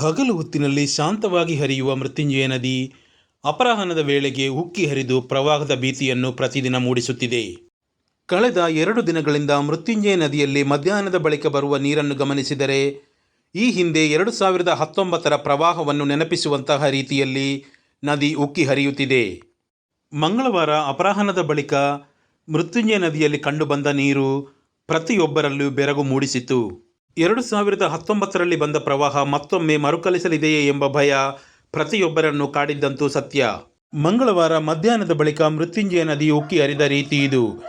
ಹಗಲು ಹೊತ್ತಿನಲ್ಲಿ ಶಾಂತವಾಗಿ ಹರಿಯುವ ಮೃತ್ಯುಂಜಯ ನದಿ ಅಪರಾಹ್ನದ ವೇಳೆಗೆ ಉಕ್ಕಿ ಹರಿದು ಪ್ರವಾಹದ ಭೀತಿಯನ್ನು ಪ್ರತಿದಿನ ಮೂಡಿಸುತ್ತಿದೆ. ಕಳೆದ ಎರಡು ದಿನಗಳಿಂದ ಮೃತ್ಯುಂಜಯ ನದಿಯಲ್ಲಿ ಮಧ್ಯಾಹ್ನದ ಬಳಿಕ ಬರುವ ನೀರನ್ನು ಗಮನಿಸಿದರೆ, ಈ ಹಿಂದೆ ಎರಡು ಸಾವಿರದ ಹತ್ತೊಂಬತ್ತರ ಪ್ರವಾಹವನ್ನು ನೆನಪಿಸುವಂತಹ ರೀತಿಯಲ್ಲಿ ನದಿ ಉಕ್ಕಿ ಹರಿಯುತ್ತಿದೆ. ಮಂಗಳವಾರ ಅಪರಾಹ್ನದ ಬಳಿಕ ಮೃತ್ಯುಂಜಯ ನದಿಯಲ್ಲಿ ಕಂಡುಬಂದ ನೀರು ಪ್ರತಿಯೊಬ್ಬರಲ್ಲೂ ಬೆರಗು ಮೂಡಿಸಿತು ಎರಡು ಸಾವಿರದ ಹತ್ತೊಂಬತ್ತರಲ್ಲಿ ಬಂದ ಪ್ರವಾಹ ಮತ್ತೊಮ್ಮೆ ಮರುಕಳಿಸಲಿದೆಯೇ ಎಂಬ ಭಯ ಪ್ರತಿಯೊಬ್ಬರನ್ನು ಕಾಡಿದ್ದಂತೂ ಸತ್ಯ. ಮಂಗಳವಾರ ಮಧ್ಯಾಹ್ನದ ಬಳಿಕ ಮೃತ್ಯುಂಜಯ ನದಿ ಉಕ್ಕಿ ಹರಿದ ರೀತಿ ಇದು.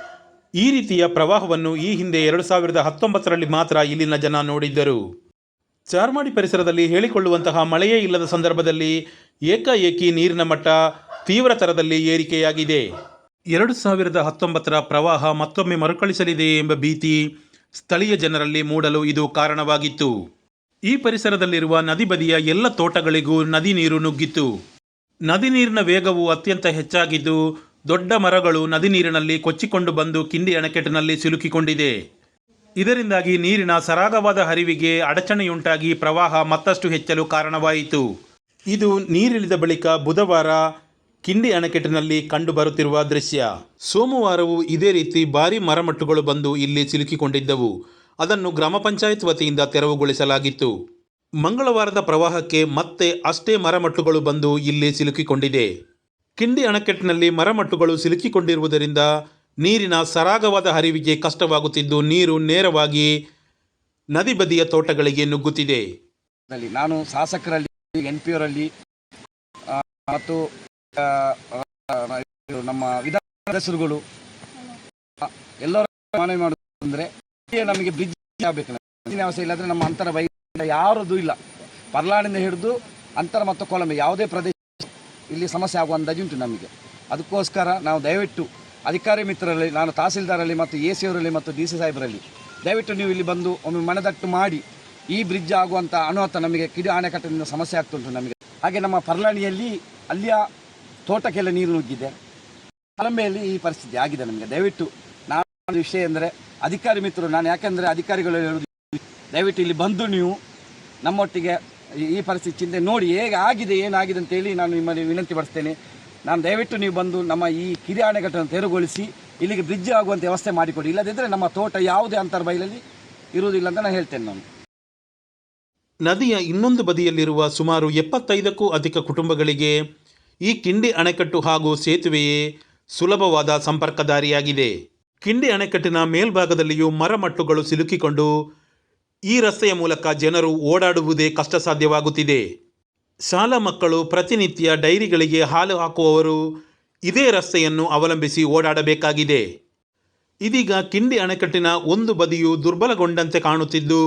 ಈ ರೀತಿಯ ಪ್ರವಾಹವನ್ನು ಈ ಹಿಂದೆ ಎರಡು ಸಾವಿರದ ಹತ್ತೊಂಬತ್ತರಲ್ಲಿ ಮಾತ್ರ ಇಲ್ಲಿನ ಜನ ನೋಡಿದ್ದರು. ಚಾರ್ಮಾಡಿ ಪರಿಸರದಲ್ಲಿ ಹೇಳಿಕೊಳ್ಳುವಂತಹ ಮಳೆಯೇ ಇಲ್ಲದ ಸಂದರ್ಭದಲ್ಲಿ ಏಕಾಏಕಿ ನೀರಿನ ಮಟ್ಟ ತೀವ್ರತರದಲ್ಲಿ ಏರಿಕೆಯಾಗಿದೆ. ಎರಡು ಸಾವಿರದ ಹತ್ತೊಂಬತ್ತರ ಪ್ರವಾಹ ಮತ್ತೊಮ್ಮೆ ಮರುಕಳಿಸಲಿದೆ ಎಂಬ ಭೀತಿ ಸ್ಥಳೀಯ ಜನರಲ್ಲಿ ಮೂಡಲು ಇದು ಕಾರಣವಾಗಿತ್ತು. ಈ ಪರಿಸರದಲ್ಲಿರುವ ನದಿ ಬದಿಯ ಎಲ್ಲ ತೋಟಗಳಿಗೂ ನದಿ ನೀರು ನುಗ್ಗಿತ್ತು. ನದಿ ನೀರಿನ ವೇಗವು ಅತ್ಯಂತ ಹೆಚ್ಚಾಗಿದ್ದು, ದೊಡ್ಡ ಮರಗಳು ನದಿ ನೀರಿನಲ್ಲಿ ಕೊಚ್ಚಿಕೊಂಡು ಬಂದು ಕಿಂಡಿ ಅಣೆಕಟ್ಟಿನಲ್ಲಿ ಸಿಲುಕಿಕೊಂಡಿದೆ. ಇದರಿಂದಾಗಿ ನೀರಿನ ಸರಾಗವಾದ ಹರಿವಿಗೆ ಅಡಚಣೆಯುಂಟಾಗಿ ಪ್ರವಾಹ ಮತ್ತಷ್ಟು ಹೆಚ್ಚಲು ಕಾರಣವಾಯಿತು. ಇದು ನೀರಿಳಿದ ಬಳಿಕ ಬುಧವಾರ ಕಿಂಡಿ ಅಣೆಕಟ್ಟಿನಲ್ಲಿ ಕಂಡುಬರುತ್ತಿರುವ ದೃಶ್ಯ. ಸೋಮವಾರವೂ ಇದೇ ರೀತಿ ಭಾರಿ ಮರಮಟ್ಟುಗಳು ಬಂದು ಇಲ್ಲಿ ಸಿಲುಕಿಕೊಂಡಿದ್ದವು. ಅದನ್ನು ಗ್ರಾಮ ಪಂಚಾಯತ್ ವತಿಯಿಂದ ತೆರವುಗೊಳಿಸಲಾಗಿತ್ತು. ಮಂಗಳವಾರದ ಪ್ರವಾಹಕ್ಕೆ ಮತ್ತೆ ಅಷ್ಟೇ ಮರಮಟ್ಟುಗಳು ಬಂದು ಇಲ್ಲಿ ಸಿಲುಕಿಕೊಂಡಿದೆ. ಕಿಂಡಿ ಅಣೆಕಟ್ಟಿನಲ್ಲಿ ಮರಮಟ್ಟುಗಳು ಸಿಲುಕಿಕೊಂಡಿರುವುದರಿಂದ ನೀರಿನ ಸರಾಗವಾದ ಹರಿವಿಗೆ ಕಷ್ಟವಾಗುತ್ತಿದ್ದು ನೀರು ನೇರವಾಗಿ ನದಿ ಬದಿಯ ತೋಟಗಳಿಗೆ ನುಗ್ಗುತ್ತಿದೆ. ನಾನು ಶಾಸಕರಲ್ಲಿ, ಎನ್ ಪಿ ಮತ್ತು ನಮ್ಮ ವಿಧಾನ ಸದಸ್ಯರುಗಳು ಆ, ಎಲ್ಲರ ಮನವಿ ಮಾಡುದಂದ್ರೆ ನಮಗೆ ಬ್ರಿಡ್ಜ್ ಆಗಬೇಕು. ವ್ಯವಸ್ಥೆ ಇಲ್ಲಾಂದ್ರೆ ನಮ್ಮ ಅಂತರ ಬೈ ಯಾರದು ಇಲ್ಲ. ಪರ್ಲಾಡಿಂದ ಹಿಡಿದು ಅಂತರ ಮತ್ತು ಕೊಳಂಬೆ ಯಾವುದೇ ಪ್ರದೇಶ ಇಲ್ಲಿ ಸಮಸ್ಯೆ ಆಗುವ ಅಂದಾಜು ಉಂಟು ನಮಗೆ. ಅದಕ್ಕೋಸ್ಕರ ನಾವು ದಯವಿಟ್ಟು ಅಧಿಕಾರಿ ಮಿತ್ರರಲ್ಲಿ ನಾನು ತಹಸೀಲ್ದಾರಲ್ಲಿ ಮತ್ತು ಎ ಸಿ ಅವರಲ್ಲಿ ಮತ್ತು ಡಿ ಸಿ ಸಾಹೇಬರಲ್ಲಿ ದಯವಿಟ್ಟು ನೀವು ಇಲ್ಲಿ ಬಂದು ಒಮ್ಮೆ ಮನದಟ್ಟು ಮಾಡಿ ಈ ಬ್ರಿಡ್ಜ್ ಆಗುವಂಥ ಅನುಹತ ನಮಗೆ ಕಿಡಿ ಅಣೆಕಟ್ಟಿನಿಂದ ಸಮಸ್ಯೆ ಆಗ್ತುಂಟು ನಮಗೆ. ಹಾಗೆ ನಮ್ಮ ಪರ್ಲಾಣಿಯಲ್ಲಿ ಅಲ್ಲಿಯ ತೋಟಕ್ಕೆಲ್ಲ ನೀರು ನುಗ್ಗಿದೆ. ಕಲಂಬೆಯಲ್ಲಿ ಈ ಪರಿಸ್ಥಿತಿ ಆಗಿದೆ ನಮಗೆ. ದಯವಿಟ್ಟು ನಾನು ವಿಷಯ ಅಂದರೆ ಅಧಿಕಾರಿ ಮಿತ್ರರು, ನಾನು ಯಾಕೆಂದರೆ ಅಧಿಕಾರಿಗಳು ಹೇಳೋದು ದಯವಿಟ್ಟು ಇಲ್ಲಿ ಬಂದು ನೀವು ನಮ್ಮೊಟ್ಟಿಗೆ ಈ- ಪರಿಸ್ಥಿತಿ ಚಿಂತೆ ನೋಡಿ ಹೇಗೆ ಆಗಿದೆ, ಏನಾಗಿದೆ ಅಂತೇಳಿ ನಾನು ನಿಮ್ಮಲ್ಲಿ ವಿನಂತಿ ಪಡಿಸ್ತೇನೆ. ನಾನು ದಯವಿಟ್ಟು ನೀವು ಬಂದು ನಮ್ಮ ಈ ಕಿರಿ ಅಣೆಕಟ್ಟನ್ನು ತೆರವುಗೊಳಿಸಿ, ಇಲ್ಲಿಗೆ ಬ್ರಿಡ್ಜ್ ಆಗುವಂಥ ವ್ಯವಸ್ಥೆ ಮಾಡಿಕೊಡಿ. ಇಲ್ಲದಿದ್ದರೆ ನಮ್ಮ ತೋಟ ಯಾವುದೇ ಅಂತರ್ಬೈಲಲ್ಲಿ ಇರುವುದಿಲ್ಲ ಅಂತ ನಾನು ಹೇಳ್ತೇನೆ ನಾನು. ನದಿಯ ಇನ್ನೊಂದು ಬದಿಯಲ್ಲಿರುವ ಸುಮಾರು ಎಪ್ಪತ್ತೈದಕ್ಕೂ ಅಧಿಕ ಕುಟುಂಬಗಳಿಗೆ ಈ ಕಿಂಡಿ ಅಣೆಕಟ್ಟು ಹಾಗೂ ಸೇತುವೆಯೇ ಸುಲಭವಾದ ಸಂಪರ್ಕ ದಾರಿಯಾಗಿದೆ ಕಿಂಡಿ ಅಣೆಕಟ್ಟಿನ ಮೇಲ್ಭಾಗದಲ್ಲಿಯೂ ಮರಮಟ್ಟುಗಳು ಸಿಲುಕಿಕೊಂಡು ಈ ರಸ್ತೆಯ ಮೂಲಕ ಜನರು ಓಡಾಡುವುದೇ ಕಷ್ಟ ಸಾಧ್ಯವಾಗುತ್ತಿದೆ ಶಾಲಾ ಮಕ್ಕಳು ಪ್ರತಿನಿತ್ಯ ಡೈರಿಗಳಿಗೆ ಹಾಲು ಹಾಕುವವರು ಇದೇ ರಸ್ತೆಯನ್ನು ಅವಲಂಬಿಸಿ ಓಡಾಡಬೇಕಾಗಿದೆ. ಇದೀಗ ಕಿಂಡಿ ಅಣೆಕಟ್ಟಿನ ಒಂದು ಬದಿಯು ದುರ್ಬಲಗೊಂಡಂತೆ ಕಾಣುತ್ತಿದ್ದು,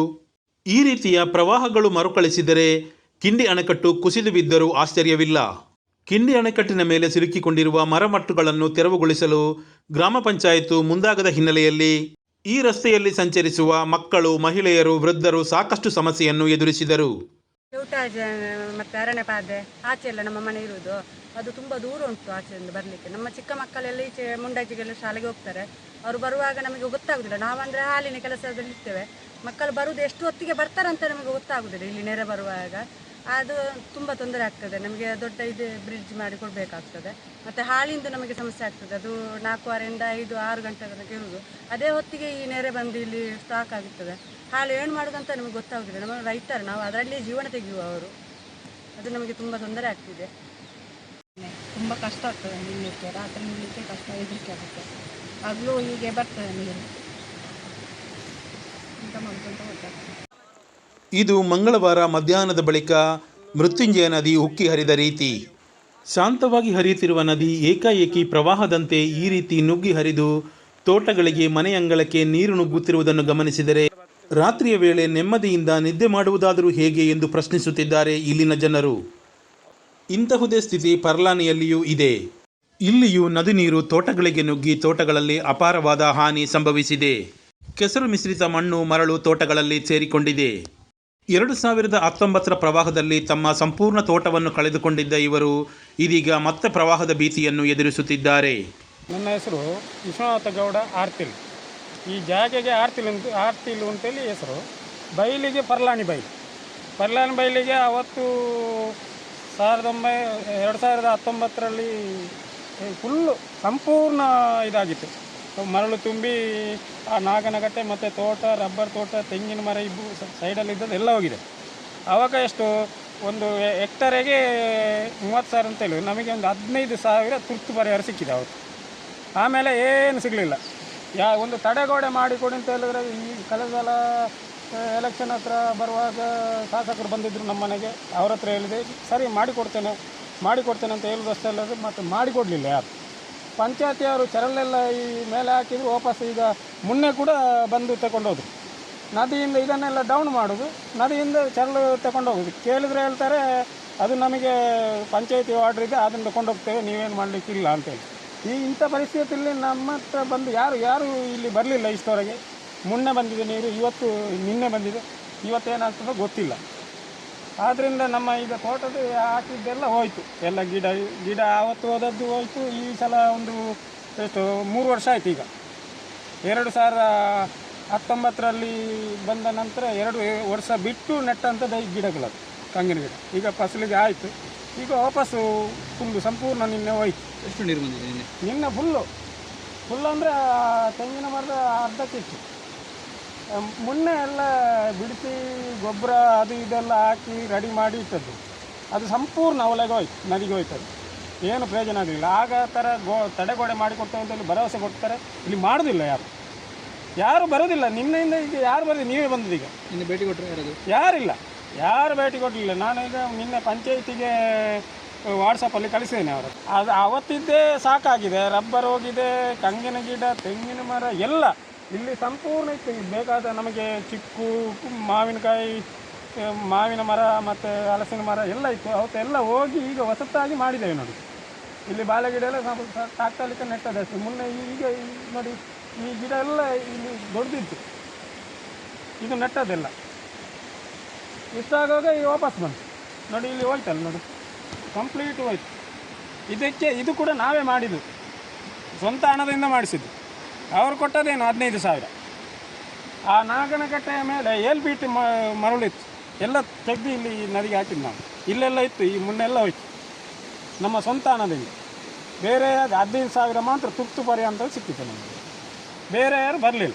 ಈ ರೀತಿಯ ಪ್ರವಾಹಗಳು ಮರುಕಳಿಸಿದರೆ ಕಿಂಡಿ ಅಣೆಕಟ್ಟು ಕುಸಿದು ಬಿದ್ದರೂ ಆಶ್ಚರ್ಯವಿಲ್ಲ. ಕಿಂಡಿ ಅಣೆಕಟ್ಟಿನ ಮೇಲೆ ಸಿಲುಕಿಕೊಂಡಿರುವ ಮರಮಟ್ಟುಗಳನ್ನು ತೆರವುಗೊಳಿಸಲು ಗ್ರಾಮ ಪಂಚಾಯತು ಮುಂದಾಗದ ಹಿನ್ನೆಲೆಯಲ್ಲಿ ಈ ರಸ್ತೆಯಲ್ಲಿ ಸಂಚರಿಸುವ ಮಕ್ಕಳು, ಮಹಿಳೆಯರು, ವೃದ್ಧರು ಸಾಕಷ್ಟು ಸಮಸ್ಯೆಯನ್ನು ಎದುರಿಸಿದರು. ಮತ್ತೆ ಮತ್ತು ಅರಣ್ಯಪಾದೆ ಆಚೆ ನಮ್ಮ ಮನೆ ಇರುವುದು. ಅದು ತುಂಬ ದೂರ ಉಂಟು ಆಚೆಯಿಂದ ಬರಲಿಕ್ಕೆ. ನಮ್ಮ ಚಿಕ್ಕ ಮಕ್ಕಳೆಲ್ಲ ಈಚೆ ಮುಂಡಾಜಿಗೆಲ್ಲ ಶಾಲೆಗೆ ಹೋಗ್ತಾರೆ. ಅವರು ಬರುವಾಗ ನಮಗೆ ಗೊತ್ತಾಗುದಿಲ್ಲ. ನಾವಂದ್ರೆ ಹಾಲಿನ ಕೆಲಸದಲ್ಲಿ ಇರ್ತೇವೆ. ಮಕ್ಕಳು ಬರುವುದು ಎಷ್ಟು ಹೊತ್ತಿಗೆ ಬರ್ತಾರಂತ ನಮಗೆ ಗೊತ್ತಾಗುದಿಲ್ಲ. ಇಲ್ಲಿ ನೆರೆ ಬರುವಾಗ. ಅದು ತುಂಬ ತೊಂದರೆ ಆಗ್ತದೆ. ನಮಗೆ ದೊಡ್ಡ ಇದು ಬ್ರಿಡ್ಜ್ ಮಾಡಿ ಕೊಡಬೇಕಾಗ್ತದೆ. ಮತ್ತು ಹಾಲಿಂದು ನಮಗೆ ಸಮಸ್ಯೆ ಆಗ್ತದೆ. ಅದು ನಾಲ್ಕೂವರೆಯಿಂದ ಐದು, ಆರು ಗಂಟೆ ತನಕ ಇರುವುದು ಅದೇ ಹೊತ್ತಿಗೆ ಈ ನೆರೆ ಬಂದು ಇಲ್ಲಿ ಸ್ಟಾಕ್ ಆಗುತ್ತದೆ ಹಾಲು ಏನು ಮಾಡೋದಂತ ನಮಗೆ ಗೊತ್ತಾಗುದಿಲ್ಲ. ನಮ್ಮ ರೈತರು, ನಾವು ಅದರಲ್ಲಿ ಜೀವನ ತೆಗೆಯುವವರು. ಅದು ನಮಗೆ ತುಂಬ ತೊಂದರೆ ಆಗ್ತಿದೆ. ತುಂಬ ಕಷ್ಟ ಆಗ್ತದೆ ನಿಲ್ಲಕ್ಕೆ. ರಾತ್ರಿ ನಿಲ್ಲಿಕ್ಕೆ ಕಷ್ಟ, ಹೆದರಿಕೆ ಆಗುತ್ತೆ. ಆಗಲೂ ಹೀಗೆ ಬರ್ತದೆ ನೀರು. ಎಂತ ಮಾಡ್ಕೊಂತ ಅಂತ ಗೊತ್ತಾಗ್ತದೆ ಇದು ಮಂಗಳವಾರ ಮಧ್ಯಾಹ್ನದ ಬಳಿಕ ಮೃತ್ಯುಂಜಯ ನದಿ ಉಕ್ಕಿ ಹರಿದ ರೀತಿ. ಶಾಂತವಾಗಿ ಹರಿಯುತ್ತಿರುವ ನದಿ ಏಕಾಏಕಿ ಪ್ರವಾಹದಂತೆ ಈ ರೀತಿ ನುಗ್ಗಿ ಹರಿದು ತೋಟಗಳಿಗೆ ಮನೆಯಂಗಳಕ್ಕೆ ನೀರು ನುಗ್ಗುತ್ತಿರುವುದನ್ನು ಗಮನಿಸಿದರೆ ರಾತ್ರಿಯ ವೇಳೆ ನೆಮ್ಮದಿಯಿಂದ ನಿದ್ದೆ ಮಾಡುವುದಾದರೂ ಹೇಗೆ ಎಂದು ಪ್ರಶ್ನಿಸುತ್ತಿದ್ದಾರೆ ಇಲ್ಲಿನ ಜನರು. ಇಂತಹುದೇ ಸ್ಥಿತಿ ಪರ್ಲಾನಿಯಲ್ಲಿಯೂ ಇದೆ. ಇಲ್ಲಿಯೂ ನದಿ ನೀರು ತೋಟಗಳಿಗೆ ನುಗ್ಗಿ ತೋಟಗಳಲ್ಲಿ ಅಪಾರವಾದ ಹಾನಿ ಸಂಭವಿಸಿದೆ. ಕೆಸರು ಮಿಶ್ರಿತ ಮಣ್ಣು ಮರಳು ತೋಟಗಳಲ್ಲಿ ಸೇರಿಕೊಂಡಿದೆ. ಎರಡು ಸಾವಿರದ ಹತ್ತೊಂಬತ್ತರ ಪ್ರವಾಹದಲ್ಲಿ ತಮ್ಮ ಸಂಪೂರ್ಣ ತೋಟವನ್ನು ಕಳೆದುಕೊಂಡಿದ್ದ ಇವರು ಇದೀಗ ಮತ್ತೆ ಪ್ರವಾಹದ ಭೀತಿಯನ್ನು ಎದುರಿಸುತ್ತಿದ್ದಾರೆ. ನನ್ನ ಹೆಸರು ವಿಶ್ವನಾಥ ಗೌಡ ಆರ್ತಿಲ್. ಈ ಜಾಗೆಗೆ ಆರ್ತಿಲ್ ಅಂತ ಆರ್ತಿಲ್ ಅಂತೇಳಿ ಹೆಸರು. ಬೈಲಿಗೆ ಪರ್ಲಾಣಿ ಬೈಲು. ಪರ್ಲಾಣಿ ಬೈಲಿಗೆ ಅವತ್ತು ಸಾವಿರದ ಒಂಬೈ ಎರಡು ಸಾವಿರದ ಹತ್ತೊಂಬತ್ತರಲ್ಲಿ ಫುಲ್ಲು ಸಂಪೂರ್ಣ ಇದಾಗಿತ್ತು. ಮರಳು ತುಂಬಿ ಆ ನಾಗನಗಟ್ಟೆ ಮತ್ತು ತೋಟ, ರಬ್ಬರ್ ತೋಟ, ತೆಂಗಿನ ಮರ ಇಬ್ಬು ಸೈಡಲ್ಲಿ ಇದ್ದದ್ದು ಎಲ್ಲ ಹೋಗಿದೆ. ಆವಾಗ ಎಷ್ಟು ಒಂದು ಹೆಕ್ಟರಿಗೆ ಮೂವತ್ತು ಸಾವಿರ ಅಂತ ಹೇಳಿ, ನಮಗೆ ಒಂದು ಹದಿನೈದು ಸಾವಿರ ತುರ್ತು ಪರಿಹಾರ ಸಿಕ್ಕಿದೆ ಅವತ್ತು. ಆಮೇಲೆ ಏನು ಸಿಗಲಿಲ್ಲ. ಯಾ ಒಂದು ತಡೆಗೋಡೆ ಮಾಡಿಕೊಡಿ ಅಂತ ಹೇಳಿದ್ರೆ ಈ ಕಳೆದ ಎಲೆಕ್ಷನ್ ಹತ್ರ ಬರುವಾಗ ಶಾಸಕರು ಬಂದಿದ್ದರು ನಮ್ಮ ಮನೆಗೆ, ಅವ್ರ ಹತ್ರ ಹೇಳಿದೆ, ಸರಿ ಮಾಡಿಕೊಡ್ತೇನೆ ಮಾಡಿಕೊಡ್ತೇನೆ ಅಂತ ಹೇಳಿದಷ್ಟೇ ಅಲ್ಲದೆ ಮತ್ತು ಮಾಡಿಕೊಡಲಿಲ್ಲ ಯಾರು? ಪಂಚಾಯತಿಯವರು ಚರಲೆಲ್ಲ ಈ ಮೇಲೆ ಹಾಕಿದ್ರು, ವಾಪಸ್ ಈಗ ಮುನ್ನೆ ಕೂಡ ಬಂದು ತಗೊಂಡೋದ್ರು. ನದಿಯಿಂದ ಇದನ್ನೆಲ್ಲ ಡೌನ್ ಮಾಡೋದು, ನದಿಯಿಂದ ಚರಲು ತಗೊಂಡು ಹೋಗೋದು ಕೇಳಿದ್ರೆ ಹೇಳ್ತಾರೆ, ಅದು ನಮಗೆ ಪಂಚಾಯತಿ ಆರ್ಡ್ರ್ ಇದೆ, ಅದನ್ನು ಕೊಂಡೋಗ್ತೇವೆ ನೀವೇನು ಮಾಡಲಿಕ್ಕಿಲ್ಲ ಅಂತೇಳಿ. ಈ ಇಂಥ ಪರಿಸ್ಥಿತಿಯಲ್ಲಿ ನಮ್ಮ ಹತ್ರ ಬಂದು ಯಾರು ಯಾರು ಇಲ್ಲಿ ಬರಲಿಲ್ಲ ಇಷ್ಟೊರೆಗೆ ಮುನ್ನೆ ಬಂದಿದೆ ನೀರು, ಇವತ್ತು ನಿನ್ನೆ ಬಂದಿದೆ. ಇವತ್ತೇನಾಗ್ತದೋ ಗೊತ್ತಿಲ್ಲ. ಆದ್ದರಿಂದ ನಮ್ಮ ಈಗ ತೋಟದ ಹಾಕಿದ್ದೆಲ್ಲ ಹೋಯಿತು. ಎಲ್ಲ ಗಿಡ ಗಿಡ ಆವತ್ತು ಹೋದದ್ದು ಹೋಯಿತು ಈ ಸಲ ಒಂದು ಎಷ್ಟು ಮೂರು ವರ್ಷ ಆಯ್ತು ಈಗ. ಎರಡು ಸಾವಿರ ಹತ್ತೊಂಬತ್ತರಲ್ಲಿ ಬಂದ ನಂತರ ಎರಡು ವರ್ಷ ಬಿಟ್ಟು ನೆಟ್ಟಂಥದ್ದು ಈ ಗಿಡಗಳದು ಕಂಗಿನ ಗಿಡ. ಈಗ ಫಸಲಿಗೆ ಆಯಿತು. ಈಗ ವಾಪಸ್ಸು ಫುಲ್ಲು ಸಂಪೂರ್ಣ ನಿನ್ನೆ ಹೋಯ್ತು. ಎಷ್ಟು ನೀರು ಬಂದಿದೆ ನಿನ್ನೆ? ಫುಲ್ಲು ಫುಲ್ಲು ಫುಲ್ ಅಂದರೆ ತೆಂಗಿನ ಮರದ ಅರ್ಧಕ್ಕಿತ್ತು ಮೊನ್ನೆ ಎಲ್ಲ ಬಿಡಿಸಿ ಗೊಬ್ಬರ ಅದು ಇದೆಲ್ಲ ಹಾಕಿ ರೆಡಿ ಮಾಡಿ ಇಟ್ಟದ್ದು. ಅದು ಸಂಪೂರ್ಣ ಅವಲೆಗೆ ಹೋಯ್ತು ನದಿಗೆ ಏನು ಪ್ರಯೋಜನ ಆಗಲಿಲ್ಲ. ಆಗ ಥರ ಗೋ ತಡೆಗೋಡೆ ಮಾಡಿಕೊಡ್ತೇವೆ ಅಂತ ಇಲ್ಲಿ ಭರವಸೆ ಕೊಡ್ತಾರೆ. ಇಲ್ಲಿ ಮಾಡೋದಿಲ್ಲ ಯಾರು. ಯಾರು ಬರೋದಿಲ್ಲ. ನಿನ್ನೆಯಿಂದ ಈಗ ಯಾರು ಬರೋದು ನೀವೇ ಬಂದದ್ದು ಈಗ. ನಿನ್ನೆ ಭೇಟಿ ಕೊಟ್ಟರೆ ಯಾರು ಯಾರಿಲ್ಲ. ಯಾರು ಭೇಟಿ ಕೊಡಲಿಲ್ಲ. ನಾನೀಗ ನಿನ್ನೆ ಪಂಚಾಯತಿಗೆ ವಾಟ್ಸಪ್ಪಲ್ಲಿ ಕಳಿಸಿದ್ದೇನೆ ಅವರು ಅದು ಅವತ್ತಿದ್ದೇ ಸಾಕಾಗಿದೆ. ರಬ್ಬರ್ ಹೋಗಿದೆ ಕಂಗಿನ ಗಿಡ ತೆಂಗಿನ ಮರ ಎಲ್ಲ. ಇಲ್ಲಿ ಸಂಪೂರ್ಣ ಇತ್ತು. ಬೇಕಾದ ನಮಗೆ ಚಿಕ್ಕು, ಮಾವಿನಕಾಯಿ ಮಾವಿನ ಮರ ಮತ್ತು ಹಲಸಿನ ಮರ ಎಲ್ಲ ಇತ್ತು. ಅವತ್ತೆಲ್ಲ ಹೋಗಿ ಈಗ ಹೊಸತಾಗಿ ಮಾಡಿದ್ದೇವೆ ನೋಡಿ. ಇಲ್ಲಿ ಬಾಳೆ ಗಿಡ ಎಲ್ಲ ನೆಟ್ಟದ ನೆಟ್ಟದಷ್ಟು ಮುನ್ನೆ ಈಗ ನೋಡಿ, ಈ ಗಿಡ ಎಲ್ಲ ಇಲ್ಲಿ ದೊಡ್ಡದಿತ್ತು ಇದು ನೆಟ್ಟದೆಲ್ಲ ಇಷ್ಟಾಗುವಾಗ ಈಗ ವಾಪಸ್ ಬಂತು. ನೋಡಿ, ಇಲ್ಲಿ ಹೋಯ್ತಲ್ಲ ನೋಡಿ. ಕಂಪ್ಲೀಟ್ ಹೋಯ್ತು. ಇದಕ್ಕೆ ಇದು ಕೂಡ ನಾವೇ ಮಾಡಿದ್ದು. ಸ್ವಂತ ಹಣದಿಂದ ಮಾಡಿಸಿದ್ದು. ಅವರು ಕೊಟ್ಟದೇನು? ಹದಿನೈದು ಸಾವಿರ. ಆ ನಾಗನಕಟ್ಟೆಯ ಮೇಲೆ ಏಲ್ ಬೀಟಿ ಮ, ಮರಳಿತ್ತು. ಎಲ್ಲ ತೆಗೆದು ಇಲ್ಲಿ ನದಿಗೆ ಹಾಕಿದ್ದು ನಾವು. ಇಲ್ಲೆಲ್ಲ ಇತ್ತು, ಈ ಮುನ್ನೆಲ್ಲ ಹೋಯ್ತು. ನಮ್ಮ ಸ್ವಂತ ಬೇರೆ ಹದಿನೈದು ಸಾವಿರ ಮಾತ್ರ ತುರ್ತು ಪರಿಹಾರ ಅಂತ ಸಿಕ್ಕಿತ್ತು ನಮಗೆ. ಬೇರೆ ಯಾರು ಬರಲಿಲ್ಲ.